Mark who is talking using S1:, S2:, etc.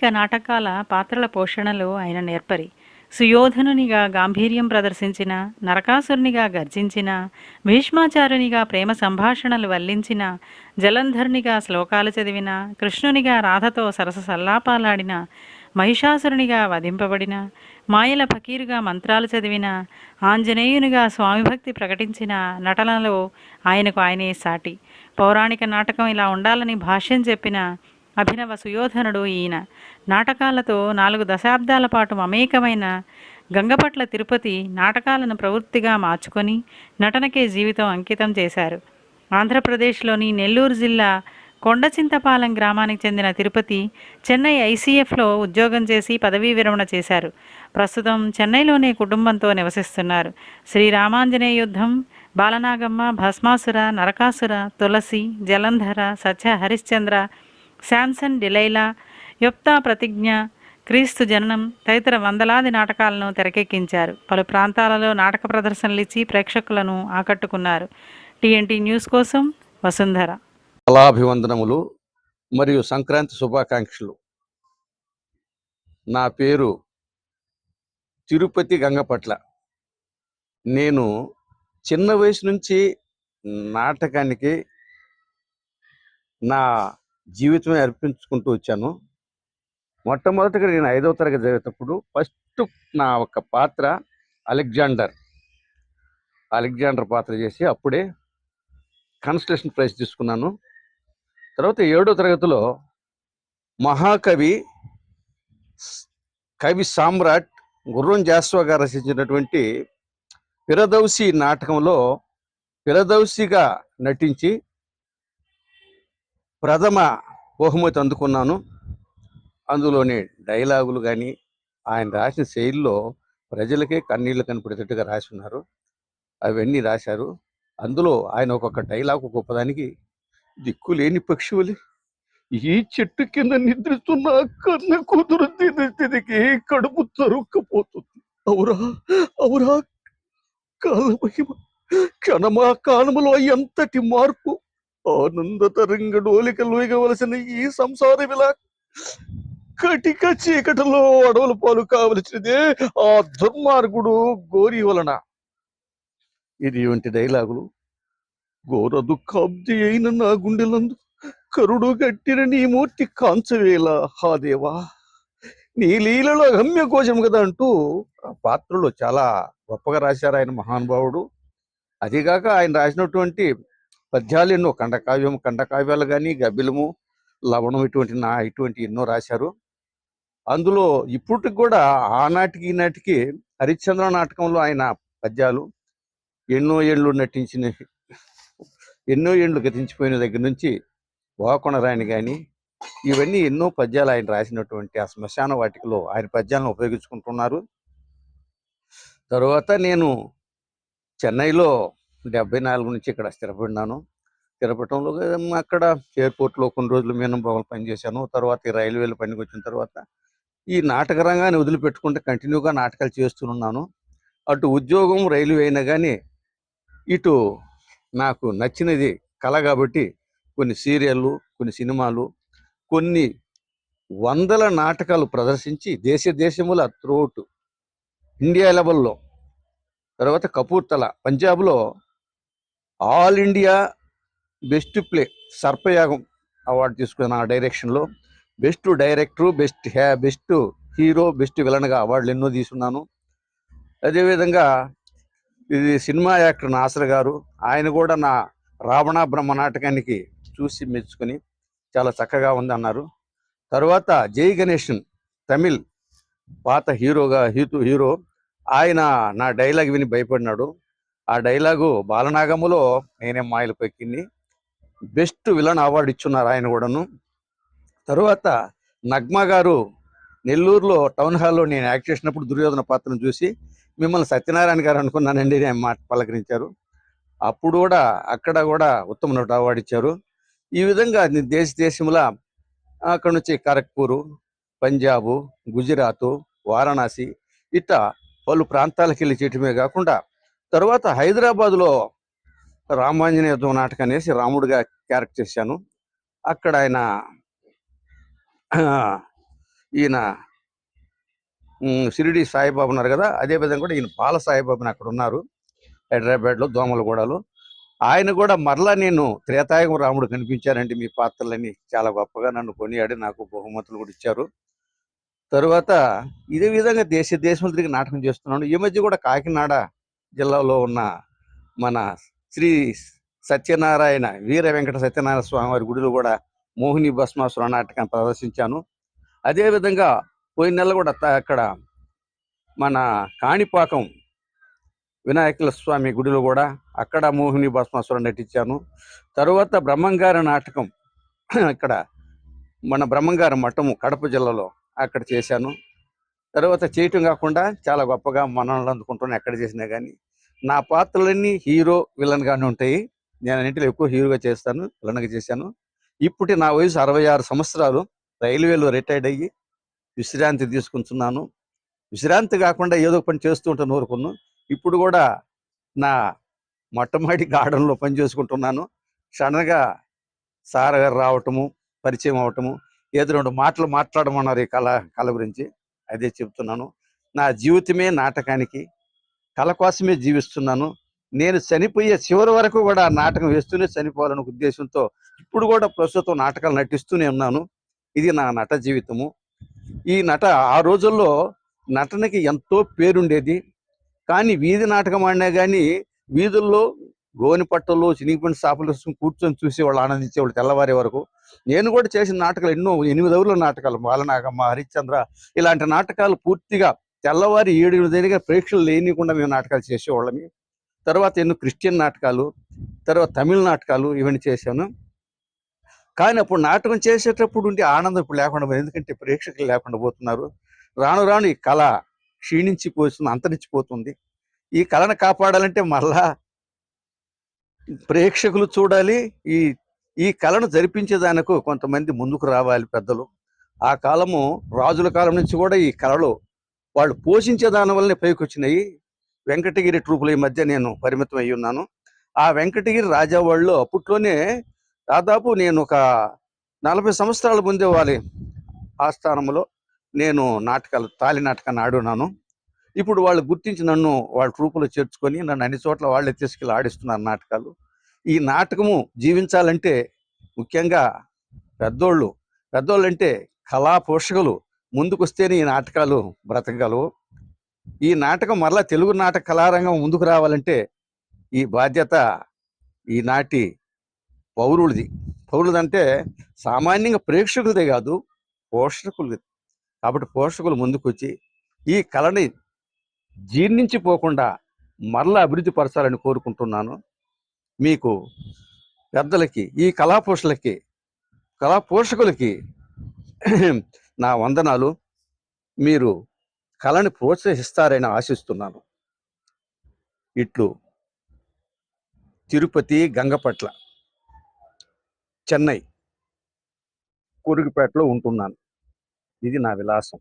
S1: అనేక నాటకాల పాత్రల పోషణలో ఆయన నేర్పరి. సుయోధనునిగా గాంభీర్యం ప్రదర్శించిన నరకాసురునిగా గర్జించిన భీష్మాచారునిగా ప్రేమ సంభాషణలు వల్లించిన జలంధర్నిగా శ్లోకాలు చదివిన కృష్ణునిగా రాధతో సరస సల్లాపాలాడిన మహిషాసురునిగా వధింపబడిన మాయల ఫకీరుగా మంత్రాలు చదివిన ఆంజనేయునిగా స్వామిభక్తి ప్రకటించిన నటనలో ఆయనకు ఆయనే సాటి. పౌరాణిక నాటకం ఇలా ఉండాలని భాష్యం చెప్పిన అభినవ సుయోధనుడు ఈయన. నాటకాలతో నాలుగు దశాబ్దాల పాటు మమేకమైన గంగపట్ల తిరుపతి నాటకాలను ప్రవృత్తిగా మార్చుకొని నటనకే జీవితం అంకితం చేశారు. ఆంధ్రప్రదేశ్లోని నెల్లూరు జిల్లా కొండచింతపాలెం గ్రామానికి చెందిన తిరుపతి చెన్నై ఐసీఎఫ్లో ఉద్యోగం చేసి పదవీ విరమణ చేశారు. ప్రస్తుతం చెన్నైలోనే కుటుంబంతో నివసిస్తున్నారు. శ్రీరామాంజనేయ యుద్ధం బాలనాగమ్మ భస్మాసుర నరకాసుర తులసి జలంధర సత్య హరిశ్చంద్ర శాంసన్ డిలైలా యుప్తా ప్రతిజ్ఞ క్రీస్తు జననం తదితర వందలాది నాటకాలను తెరకెక్కించారు. పలు ప్రాంతాలలో నాటక ప్రదర్శనలు ఇచ్చి ప్రేక్షకులను ఆకట్టుకున్నారు. టీఎన్టీ న్యూస్ కోసం వసుంధర.
S2: కళాభివందనములు మరియు సంక్రాంతి శుభాకాంక్షలు. నా పేరు తిరుపతి గంగపట్ల. నేను చిన్న వయసు నుంచి నాటకానికి నా జీవితమే అర్పించుకుంటూ వచ్చాను. మొట్టమొదటిగా నేను ఐదవ తరగతి చదివేటప్పుడు ఫస్ట్ నా ఒక పాత్ర అలెగ్జాండర్. అలెగ్జాండర్ పాత్ర చేసి అప్పుడే కన్స్టలేషన్ ప్రైజ్ తీసుకున్నాను. తర్వాత ఏడో తరగతిలో మహాకవి కవి సామ్రాట్ గుర్రం జాస్వా గారు రచించినటువంటి పిరదౌసి నాటకంలో పిరదౌసిగా నటించి ప్రథమ బహుమతి అందుకున్నాను. అందులోని డైలాగులు కానీ ఆయన రాసిన శైలిలో ప్రజలకే కన్నీళ్ళు కనపడేటట్టుగా రాసి ఉన్నారు అవన్నీ రాశారు. అందులో ఆయన ఒక్కొక్క డైలాగ్ గొప్పదానికి దిక్కు లేని పక్షువులే ఈ చెట్టు కింద నిద్రిస్తున్న కన్న కూతురు తిరిగి కడుపు తరుక్కపోతుంది. అవురా అవురా కాలమహిమ క్షణమా కాలములో ఎంతటి మార్పు ఆనంద తరంగ ఈ సంసార విలా. కటిక చీకటిలో అడవుల పాలు కావలసినదే ఆ దుర్మార్గుడు గోరి వలన. ఇది వంటి డైలాగులు ఘోర దుఃఖాబ్ది అయిన నా గుండెలందు కరుడు గట్టిన నీ మూర్తి కాంచవేల. హా దేవా నీ లీలలో గమ్య కోశం కదా అంటూ ఆ పాత్రలో చాలా గొప్పగా రాశారు ఆయన మహానుభావుడు. అదిగాక ఆయన రాసినటువంటి పద్యాలు ఎన్నో ఖండకావ్యం ఖండకావ్యాలు కానీ గబ్బిలము లవణం ఇటువంటి నా ఇటువంటి ఎన్నో రాశారు. అందులో ఇప్పటికి కూడా ఆనాటికి ఈనాటికి హరిశ్చంద్ర నాటకంలో ఆయన పద్యాలు ఎన్నో ఏళ్ళు నటించిన ఎన్నో ఏళ్ళు గతించిపోయిన దగ్గర నుంచి వాకొనరాయని కానీ ఇవన్నీ ఎన్నో పద్యాలు ఆయన రాసినటువంటి ఆ శ్మశాన వాటికలో ఆయన పద్యాలను ఉపయోగించుకుంటున్నారు. తర్వాత నేను చెన్నైలో డెబ్బై నాలుగు నుంచి ఇక్కడ స్థిరపడినాను. స్థిరపడటంలో అక్కడ ఎయిర్పోర్ట్లో కొన్ని రోజులు మీనం బాగులు పనిచేశాను తర్వాత ఈ రైల్వేలో పనికి వచ్చిన తర్వాత ఈ నాటక రంగాన్ని వదిలిపెట్టుకుంటే కంటిన్యూగా నాటకాలు చేస్తున్నాను అటు ఉద్యోగం రైల్వే అయినా కానీ ఇటు నాకు నచ్చినది కళ కాబట్టి కొన్ని సీరియళ్ళు కొన్ని సినిమాలు కొన్ని వందల నాటకాలు ప్రదర్శించి దేశ దేశముల త్రోట్ ఇండియా లెవెల్లో. తర్వాత కపూర్తల పంజాబ్లో all India best play Sarpayagam award తీసుకున్న ఆ డైరెక్షన్లో బెస్ట్ డైరెక్టర్ బెస్ట్ హ్యా బెస్ట్ హీరో బెస్ట్ విలన్గా అవార్డులు ఎన్నో తీసుకున్నాను. అదేవిధంగా ఇది సినిమా యాక్టర్ నాసర్ గారు ఆయన కూడా నా రావణ బ్రహ్మ నాటకానికి చూసి మెచ్చుకొని చాలా చక్కగా ఉంది అన్నారు తర్వాత జై గణేషన్ తమిళ్ పాత హీరోగా హీతు హీరో ఆయన నా డైలాగ్ విని భయపడినాడు. ఆ డైలాగు బాలనాగములో నేనే మాయలు పెక్కింది. బెస్ట్ విలన్ అవార్డు ఇచ్చున్నారు ఆయన కూడాను. తర్వాత నగ్మా గారు నెల్లూరులో టౌన్ హాల్లో నేను యాక్ట్ చేసినప్పుడు దుర్యోధన పాత్రను చూసి మిమ్మల్ని సత్యనారాయణ గారు అనుకున్నానండి నేను మాట పలకరించారు. అప్పుడు కూడా అక్కడ కూడా ఉత్తమ నటు అవార్డు ఇచ్చారు. ఈ విధంగా దేశ దేశముల అక్కడ నుంచి ఖరగ్పూరు పంజాబు గుజరాతు వారణాసి ఇట్లా పలు ప్రాంతాలకు వెళ్ళి చేయటమే కాకుండా తర్వాత హైదరాబాద్లో రామాంజనేయ నాటకం అనేసి రాముడిగా క్యారెక్టర్ చేశాను. అక్కడ ఆయన ఈయన షిరిడి సాయిబాబు ఉన్నారు కదా అదే విధంగా కూడా ఈయన బాల సాయిబాబుని అక్కడ ఉన్నారు. హైదరాబాద్లో దోమలగూడలో ఆయన కూడా మరలా నేను త్రేతాయుగం రాముడు కనిపించారండి మీ పాత్రలని చాలా గొప్పగా నన్ను కొనియాడి నాకు బహుమతులు కూడా ఇచ్చారు. తరువాత ఇదే విధంగా దేశ దేశములు తిరిగి నాటకం చేస్తున్నాను. ఈ మధ్య కూడా కాకినాడ జిల్లాలో ఉన్న మన శ్రీ సత్యనారాయణ వీర వెంకట సత్యనారాయణ స్వామి వారి గుడిలో కూడా మోహిని భస్మాసుర నాటకాన్ని ప్రదర్శించాను. అదేవిధంగా పోయిన నెల కూడా త- అక్కడ మన కాణిపాకం వినాయకుల స్వామి గుడిలో కూడా అక్కడ మోహిని భస్మాసుర నటించాను. తరువాత బ్రహ్మంగారి నాటకం ఇక్కడ మన బ్రహ్మంగారి మఠము కడప జిల్లాలో అక్కడ చేశాను. తర్వాత చేయటం కాకుండా చాలా గొప్పగా మనల్ని అందుకుంటున్నాను ఎక్కడ చేసినా కానీ నా పాత్రలన్నీ హీరో విలన్గానే ఉంటాయి. నేను అన్నింటిలో ఎక్కువ హీరోగా చేస్తాను విలన్గా చేశాను. ఇప్పుడు నా వయసు అరవై ఆరు సంవత్సరాలు. రైల్వేలో రిటైర్డ్ అయ్యి విశ్రాంతి తీసుకుంటున్నాను. విశ్రాంతి కాకుండా ఏదో పని చేస్తూ ఉంటాను ఊరుకున్నాను ఇప్పుడు కూడా నా మొట్టమొదటి గార్డెన్లో పని చేసుకుంటున్నాను. సడన్గా సార్ గారు రావటము పరిచయం అవటము ఏదో రెండు మాటలు మాట్లాడమన్నారు ఈ కళ కళ గురించి. అదే చెప్తున్నాను. నా జీవితమే నాటకానికి కళ కోసమే జీవిస్తున్నాను. నేను చనిపోయే చివరి వరకు కూడా నాటకం వేస్తూనే చనిపోవాలనే ఉద్దేశంతో ఇప్పుడు కూడా ప్రస్తుతం నాటకాలు నటిస్తూనే ఉన్నాను. ఇది నా నట జీవితము. ఈ నట ఆ రోజుల్లో నటనకి ఎంతో పేరుండేది. కానీ వీధి నాటకం ఆడినా కానీ వీధుల్లో గోని పట్టలో చినిగిపోయిన సాపులు కూర్చొని చూసి వాళ్ళు ఆనందించే ఆనందించేవాళ్ళు తెల్లవారే వరకు. నేను కూడా చేసిన నాటకాలు ఎన్నో ఎనిమిది అవుల నాటకాలు. బాలనాగమ్మ హరిశ్చంద్ర ఇలాంటి నాటకాలు పూర్తిగా తెల్లవారి ఏడు ఎనిమిదిగా ప్రేక్షకులు లేనికుండా మేము నాటకాలు చేసేవాళ్ళమి. తర్వాత ఎన్నో క్రిస్టియన్ నాటకాలు తర్వాత తమిళ నాటకాలు ఇవన్నీ చేశాను. కానీ అప్పుడు నాటకం చేసేటప్పుడు ఉండే ఆనందం ఇప్పుడు లేకుండా పోయింది. ఎందుకంటే ప్రేక్షకులు లేకుండా పోతున్నారు. రాను రాను ఈ కళ క్షీణించిపోతుంది అంతరించిపోతుంది. ఈ కళను కాపాడాలంటే మళ్ళా ప్రేక్షకులు చూడాలి. ఈ ఈ కళను జరిపించేదానికి కొంతమంది ముందుకు రావాలి పెద్దలు. ఆ కాలము రాజుల కాలం నుంచి కూడా ఈ కళలు వాళ్ళు పోషించే దాని వల్లనే పైకి వచ్చినాయి వెంకటగిరి ట్రూపుల ఈ మధ్య నేను పరిమితం అయి ఉన్నాను. ఆ వెంకటగిరి రాజావాళ్ళు అప్పట్లోనే దాదాపు నేను ఒక నలభై సంవత్సరాల ముందే వాళ్ళ ఆస్థానంలో నేను నాటకాలు తాలి నాటకాన్ని ఆడున్నాను. ఇప్పుడు వాళ్ళు గుర్తించి నన్ను వాళ్ళ ట్రూపులో చేర్చుకొని నన్ను అన్ని చోట్ల వాళ్ళే తీసుకెళ్ళి ఆడిస్తున్నారు నాటకాలు. ఈ నాటకము జీవించాలంటే ముఖ్యంగా పెద్దోళ్ళు పెద్దోళ్ళు అంటే కళా పోషకులు ముందుకొస్తేనే ఈ నాటకాలు బ్రతకగలవు. ఈ నాటకం మరలా తెలుగు నాటక కళారంగం ముందుకు రావాలంటే ఈ బాధ్యత ఈనాటి పౌరులది. పౌరులదంటే సామాన్యంగా ప్రేక్షకులదే కాదు పోషకులది. కాబట్టి పోషకులు ముందుకొచ్చి ఈ కళని జీర్ణించిపోకుండా మరలా అభివృద్ధి పరచాలని కోరుకుంటున్నాను. మీకు పెద్దలకి ఈ కళా పోషకులకి కళా పోషకులకి నా వందనాలు. మీరు కళని ప్రోత్సహిస్తారని ఆశిస్తున్నాను. ఇట్లు తిరుపతి గంగపట్ల చెన్నై కురుగుపేటలో ఉంటున్నాను. ఇది నా విలాసం.